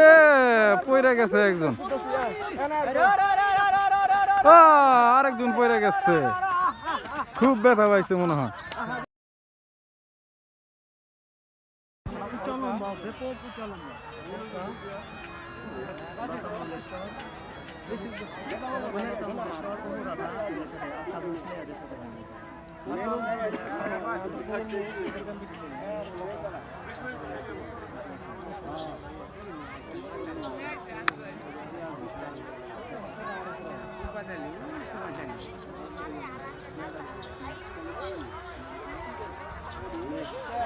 এ পইরা গেছে একজন। আ, আরেকজন পইরা গেছে। খুব ব্যথা পাইছে মনে হয়।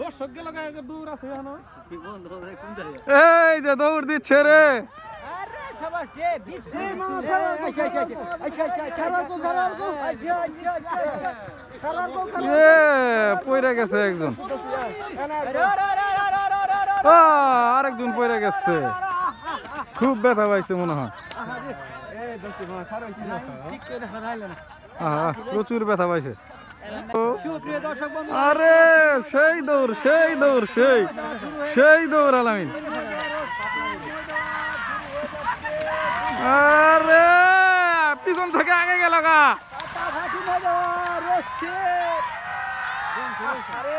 দর্শক গেল দৌড় আছে এই যে দৌড় দিচ্ছে রে। পইরা গেছে একজন। আরেকজন পইরা গেছে। খুব ব্যথা পাইছে মনে হয়। আহা, প্রচুর ব্যথা পাইছে। আরে, সেই দৌড় সেই দৌড়, সেই সেই দৌড় আলামিন। আরে, পিছন থেকে আগে গেল গা। আরে